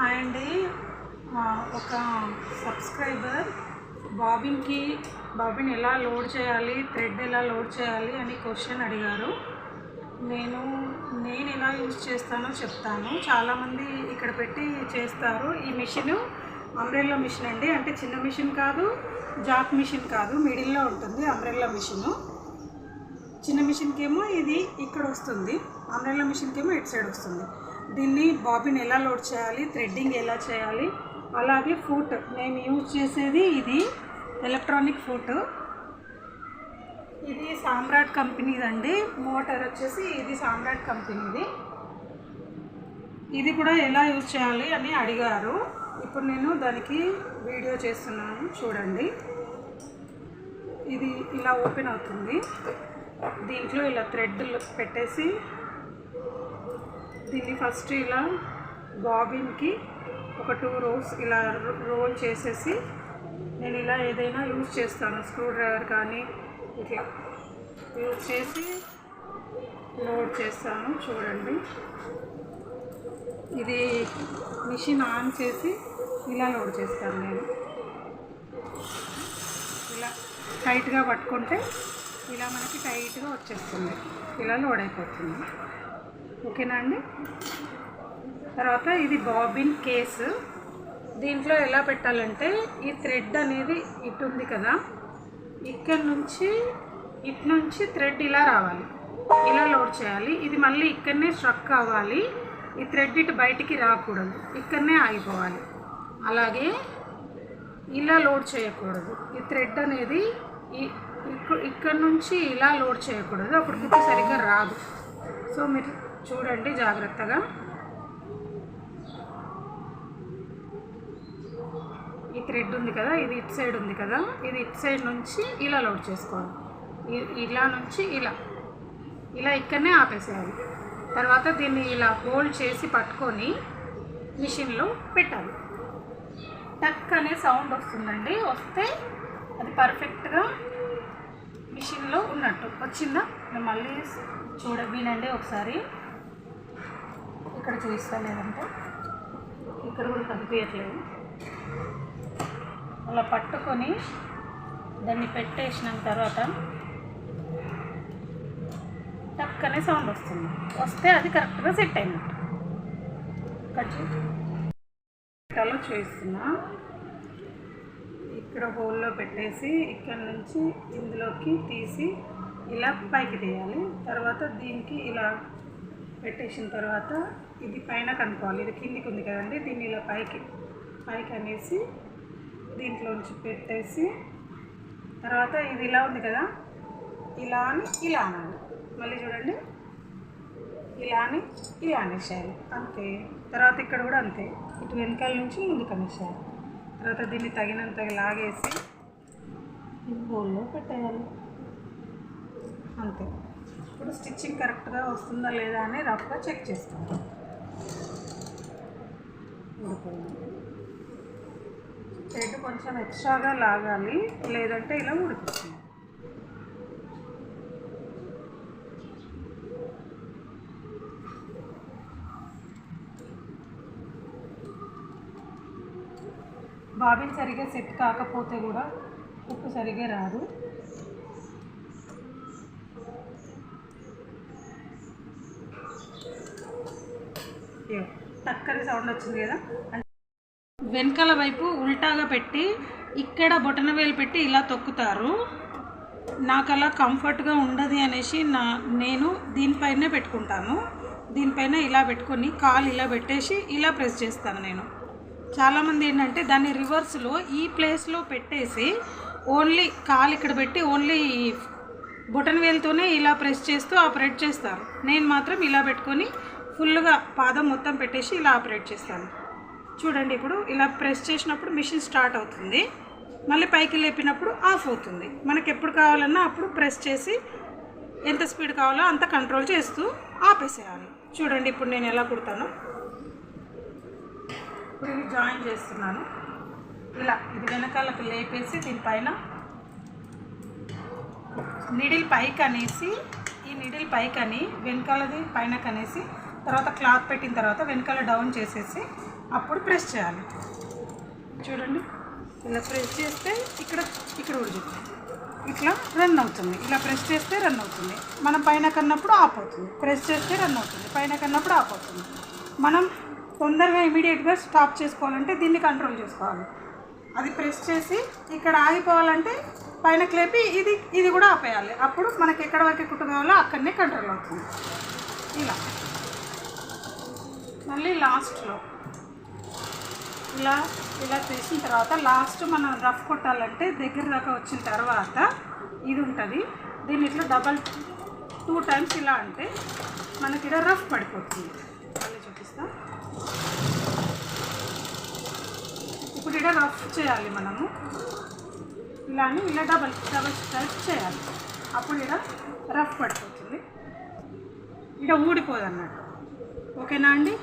Hi అండి. ఒక subscriber బాబిన్కి బాబిన్ ఎలా లోడ్ చేయాలి థ్రెడ్ ఎలా లోడ్ చేయాలి అని క్వశ్చన్ అడిగారు. నేను నేను ఎలా యూజ్ చేస్తానో చెప్తాను. చాలామంది ఇక్కడ పెట్టి చేస్తారు ఈ మిషన్. అంబ్రెల్లా మిషన్ అండి. అంటే చిన్న మిషన్ కాదు జాక్ మిషన్ కాదు. మిడిల్లో ఉంటుంది అంబ్రెల్లా మిషను. చిన్న మిషన్కి ఏమో ఇది ఇక్కడ వస్తుంది. అంబ్రెల్లా మిషన్కి ఏమో ఇటు సైడ్ వస్తుంది. దీన్ని బాబిన్ ఎలా లోడ్ చేయాలి థ్రెడ్డింగ్ ఎలా చేయాలి అలాగే ఫుట్. నేను యూజ్ చేసేది ఇది ఎలక్ట్రానిక్ ఫుట్. ఇది సామ్రాట్ కంపెనీదండి. మోటార్ వచ్చేసి ఇది సామ్రాట్ కంపెనీది. ఇది కూడా ఎలా యూజ్ చేయాలి అని అడిగారు. ఇప్పుడు నేను దానికి వీడియో చేస్తున్నాను చూడండి. ఇది ఇలా ఓపెన్ అవుతుంది. దీంట్లో ఇలా థ్రెడ్ పెట్టేసి దీన్ని ఫస్ట్ ఇలా బాబిన్కి ఒక టూ రోస్ ఇలా రోల్ చేసేసి నేను ఇలా ఏదైనా యూజ్ చేస్తాను. స్క్రూ డ్రైవర్ కానీ ఇట్లా యూజ్ చేసి లోడ్ చేస్తాను చూడండి. ఇది మిషన్ ఆన్ చేసి ఇలా లోడ్ చేస్తాను నేను. ఇలా టైట్గా పట్టుకుంటే ఇలా మనకి టైట్గా వచ్చేస్తుంది. ఇలా లోడ్ అయిపోతుంది. ఓకేనా అండి? తర్వాత ఇది బాబిన్ కేసు. దీంట్లో ఎలా పెట్టాలంటే ఈ థ్రెడ్ అనేది ఇటు ఉంది కదా. ఇక్కడ నుంచి ఇటు నుంచి థ్రెడ్ ఇలా రావాలి. ఇలా లోడ్ చేయాలి. ఇది మళ్ళీ ఇక్కడనే స్ట్రక్ కావాలి ఈ థ్రెడ్ ఇటు బయటికి రాకూడదు. ఇక్కడనే ఆగిపోవాలి. అలాగే ఇలా లోడ్ చేయకూడదు. ఈ థ్రెడ్ అనేది ఇక్కడ నుంచి ఇలా లోడ్ చేయకూడదు. అప్పుడు కుట్టు సరిగ్గా రాదు. సో మీరు చూడండి జాగ్రత్తగా. ఈ థ్రెడ్ ఉంది కదా ఇది ఇటు సైడ్ ఉంది కదా ఇది ఇటు సైడ్ నుంచి ఇలా లోడ్ చేసుకోవాలి. ఇలా నుంచి ఇలా. ఇలా ఇక్కడనే ఆపేసేయాలి. తర్వాత దీన్ని ఇలా హోల్డ్ చేసి పట్టుకొని మిషన్లో పెట్టాలి. టక్ అనే సౌండ్ వస్తుందండి వస్తే అది పర్ఫెక్ట్గా మిషన్లో ఉన్నట్టు. వచ్చిందా? మళ్ళీ చూడ వినండి ఒకసారి. ఇక్కడ చూపిస్తా లేదంటే ఇక్కడ కూడా కనిపించట్లేదు అలా పట్టుకొని దాన్ని పెట్టేసిన తర్వాత టక్కనే సౌండ్ వస్తుంది. వస్తే అది కరెక్ట్గా సెట్ అయినట్టు కట్ చేయి. చూపిస్తున్నా ఇక్కడ హోల్లో పెట్టేసి ఇక్కడ నుంచి ఇందులోకి తీసి ఇలా పైకి తీయాలి. తర్వాత దీనికి ఇలా పెట్టేసిన తర్వాత ఇది పైన కనుక్కోవాలి. ఇది కిందికి ఉంది కదండి దీన్ని ఇలా పైకి పైకి అనేసి దీంట్లోంచి పెట్టేసి తర్వాత ఇది ఇలా ఉంది కదా ఇలా అని ఇలా అనండి మళ్ళీ చూడండి. ఇలా అని ఇలా అనేసేయాలి. అంతే. తర్వాత ఇక్కడ కూడా అంతే. ఇటు వెనకాల నుంచి ముందుకు అనేసేయాలి. తర్వాత దీన్ని తగినంత లాగేసి ఈ బోల్లో పెట్టేయాలి. అంతే. ఇప్పుడు స్టిచ్చింగ్ కరెక్ట్గా వస్తుందా లేదా అని రఫ్గా చెక్ చేసుకోవాలి ఉడిపోయింది కొంచెం ఎక్స్ట్రాగా లాగాలి లేదంటే ఇలా ఉడికిస్తుంది బాబిన్ సరిగా సెట్ కాకపోతే కూడా ఉప్పు సరిగా రాదు. టక్కని సౌండ్ వచ్చింది కదా. అంటే వెనకాల వైపు ఉల్టాగా పెట్టి ఇక్కడ బొటన వేలు పెట్టి ఇలా తొక్కుతారు. నాకు అలా కంఫర్ట్గా ఉండదు అనేసి నా నేను దీనిపైనే పెట్టుకుంటాను. దీనిపైన ఇలా పెట్టుకొని కాలు ఇలా పెట్టేసి ఇలా ప్రెస్ చేస్తాను నేను. చాలామంది ఏంటంటే దాన్ని రివర్స్లో ఈ ప్లేస్లో పెట్టేసి ఓన్లీ కాలు ఇక్కడ పెట్టి ఓన్లీ బొటన్ వేలుతోనే ఇలా ప్రెస్ చేస్తూ ఆపరేట్ చేస్తారు. నేను మాత్రం ఇలా పెట్టుకొని ఫుల్గా పాదం మొత్తం పెట్టేసి ఇలా ఆపరేట్ చేస్తాను. చూడండి ఇప్పుడు ఇలా ప్రెస్ చేసినప్పుడు మిషన్ స్టార్ట్ అవుతుంది. మళ్ళీ పైకి లేపినప్పుడు ఆఫ్ అవుతుంది. మనకి ఎప్పుడు కావాలన్నా అప్పుడు ప్రెస్ చేసి ఎంత స్పీడ్ కావాలో అంత కంట్రోల్ చేస్తూ ఆపేసేయాలి. చూడండి ఇప్పుడు నేను ఎలా కుడతాను. ఇప్పుడు ఇది జాయిన్ చేస్తున్నాను. ఇలా ఇది వెనకాలకు లేపేసి దీనిపైన నిడిల్ పైకి అనేసి ఈ నిడిల్ పైకి అని వెనకాలది పైన కనేసి తర్వాత క్లాత్ పెట్టిన తర్వాత వెనకాల డౌన్ చేసేసి అప్పుడు ప్రెస్ చేయాలి. చూడండి. ఇలా ప్రెస్ చేస్తే ఇక్కడ ఇక్కడ ఉడుకుతుంది ఇట్లా రన్ అవుతుంది. ఇలా ప్రెస్ చేస్తే రన్ అవుతుంది. మనం పైన కన్నప్పుడు ఆఫ్ అవుతుంది. ప్రెస్ చేస్తే రన్ అవుతుంది. పైన కన్నప్పుడు ఆఫ్ అవుతుంది. మనం తొందరగా ఇమీడియట్గా స్టాప్ చేసుకోవాలంటే దీన్ని కంట్రోల్ చేసుకోవాలి. అది ప్రెస్ చేసి ఇక్కడ ఆగిపోవాలంటే పైన క్లేపి ఇది ఇది కూడా ఆపేయాలి. అప్పుడు మనకి ఎక్కడ వరకు కుట్టు కావాలో అక్కడనే కంట్రోల్ అవుతుంది. ఇలా. మళ్ళీ లాస్ట్లో. ఇలా ఇలా చేసిన తర్వాత లాస్ట్ మనం రఫ్ కొట్టాలంటే దగ్గర దాకా వచ్చిన తర్వాత ఇది ఉంటుంది. దీన్ని ఇట్లా డబల్ టూ టైమ్స్ ఇలా అంటే మనకి ఇలా రఫ్ పడిపోతుంది. మళ్ళీ చూపిస్తాం. ఇప్పుడు ఇలా రఫ్ చేయాలి మనము. ఇలా అని ఇలా డబల్ డబల్ టైప్ చేయాలి. అప్పుడు ఇలా రఫ్ పడిపోతుంది. ఇక్కడ ఊడిపోదు అన్నట్టు ఓకేనా అండి?